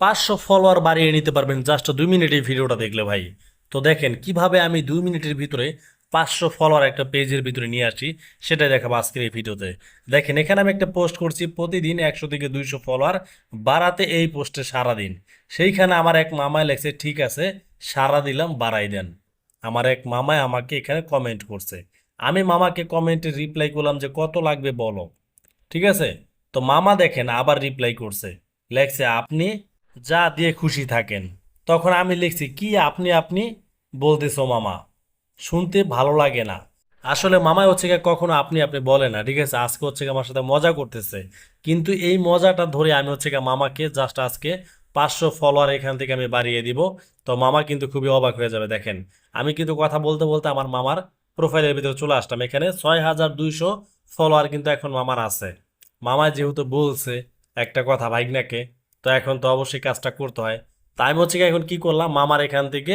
পাঁচশো ফলোয়ার বাড়িয়ে নিতে পারবেন জাস্ট দুই মিনিটের ভিডিওটা দেখলে ভাই। তো দেখেন, কীভাবে আমি দুই মিনিটের ভিতরে পাঁচশো ফলোয়ার একটা পেজের ভিতরে নিয়ে আসি সেটাই দেখাবো আজকের এই ভিডিওতে। দেখেন, এখানে আমি একটা পোস্ট করছি, প্রতিদিন একশো থেকে দুইশো ফলোয়ার বাড়াতে এই পোস্টে সারা দিন সেইখানে আমার এক মামায় লেখছে, ঠিক আছে, সারা দিলাম, বাড়াই দেন। আমার এক মামায় আমাকে এখানে কমেন্ট করছে। আমি মামাকে কমেন্টে রিপ্লাই করলাম যে, কত লাগবে বলো? ঠিক আছে? তো মামা দেখেন, আবার রিপ্লাই করছে। লেখছে, আপনি যা দিয়ে খুশি থাকেন। তখন আমি লিখছি, কি আপনি আপনি? বলতেছো মামা। শুনতে ভালো লাগে না। আসলে মামাই হচ্ছে গিয়ে কখনো আপনি আপনি বলে না, ঠিক আছে? আজকে হচ্ছে গিয়ে আমার সাথে মজা করতেছে। কিন্তু এই মজাটা ধরে আমি হচ্ছে গিয়ে মামাকে জাস্ট আজকে পাঁচশো ফলোয়ার এখান থেকে আমি বাড়িয়ে দিব। তো মামা কিন্তু খুবই অবাক হয়ে যাবে, দেখেন। আমি কিন্তু কথা বলতে বলতে আমার মামার প্রোফাইলের ভিতরে চলে আসলাম। এখানে ছয় হাজার দুইশো ফলোয়ার কিন্তু এখন মামার আছে। মামা যেহেতু বলছে একটা কথা ভাইগনাকে তো এখন তো অবশ্যই কাজটা করতে হয়। তাই আমি হচ্ছে এখন কি করলাম, মামার এখান থেকে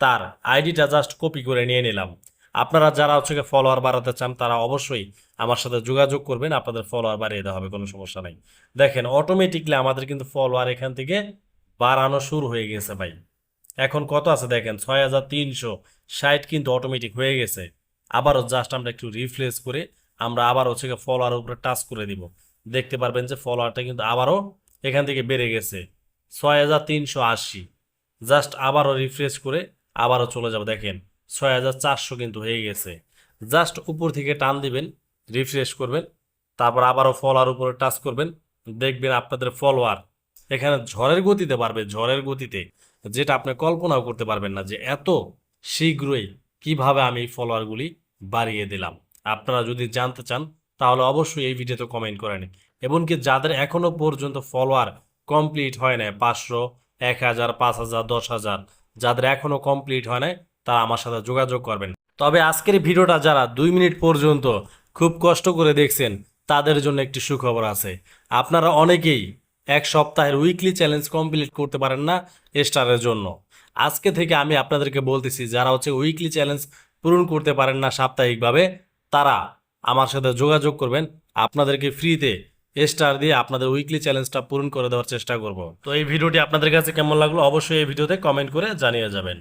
তার আইডিটা জাস্ট কপি করে নিয়ে নিলাম। আপনারা যারা হচ্ছে ফলোয়ার বাড়াতে চান, তারা অবশ্যই আমার সাথে যোগাযোগ করবেন, আপনাদের ফলোয়ার বাড়িয়ে দেওয়া হবে, কোনো সমস্যা নাই। দেখেন অটোমেটিকলি আমাদের কিন্তু ফলোয়ার এখান থেকে বাড়ানো শুরু হয়ে গেছে ভাই। এখন কত আছে দেখেন, ছয় হাজার তিনশো ষাট কিন্তু অটোমেটিক হয়ে গেছে। আবারও জাস্ট আমরা একটু রিফ্রেশ করে আমরা আবার হচ্ছে ফলোয়ার উপরে টাচ করে দিব। দেখতে পারবেন যে ফলোয়ারটা কিন্তু আবারও এখান থেকে বেড়ে গেছে। ছয় হাজার তিনশো আশি। জাস্ট আবারও রিফ্রেশ করে আবারও চলে যাবে, দেখেন। ছয় হাজার চারশো কিন্তু হয়ে গেছে। জাস্ট উপর থেকে টান দিবেন, রিফ্রেশ করবেন, তারপর আবারও ফলোয়ার উপরে টাচ করবেন, দেখবেন আপনাদের ফলোয়ার এখানে ঝড়ের গতিতে পারবে ঝড়ের গতিতে, যেটা আপনি কল্পনাও করতে পারবেন না যে এত শীঘ্রই কীভাবে আমি ফলোয়ারগুলি বাড়িয়ে দিলাম। আপনারা যদি জানতে চান তাহলে অবশ্যই এই ভিডিওতে কমেন্ট করে করেন এমনকি যাদের এখনও পর্যন্ত ফলোয়ার কমপ্লিট হয় না পাঁচশো, এক হাজার, পাঁচ হাজার, দশ হাজার, যাদের এখনও কমপ্লিট হয় না তারা আমার সাথে যোগাযোগ করবেন। তবে আজকের ভিডিওটা যারা দুই মিনিট পর্যন্ত খুব কষ্ট করে দেখছেন, তাদের জন্য একটি সুখবর আছে। আপনারা অনেকেই এক সপ্তাহের উইকলি চ্যালেঞ্জ কমপ্লিট করতে পারেন না স্টারের জন্য। আজকে থেকে আমি আপনাদেরকে বলতেছি, যারা হচ্ছে উইকলি চ্যালেঞ্জ পূরণ করতে পারেন না সাপ্তাহিকভাবে, তারা আমার সাথে যোগাযোগ করবেন। আপনাদেরকে ফ্রিতে স্টার দিয়ে আপনাদের উইকলি চ্যালেঞ্জটা পূরণ করে দেওয়ার চেষ্টা করব। তো এই ভিডিওটি আপনাদের কাছে কেমন লাগল অবশ্যই এই ভিডিওতে কমেন্ট করে জানিয়ে যাবেন।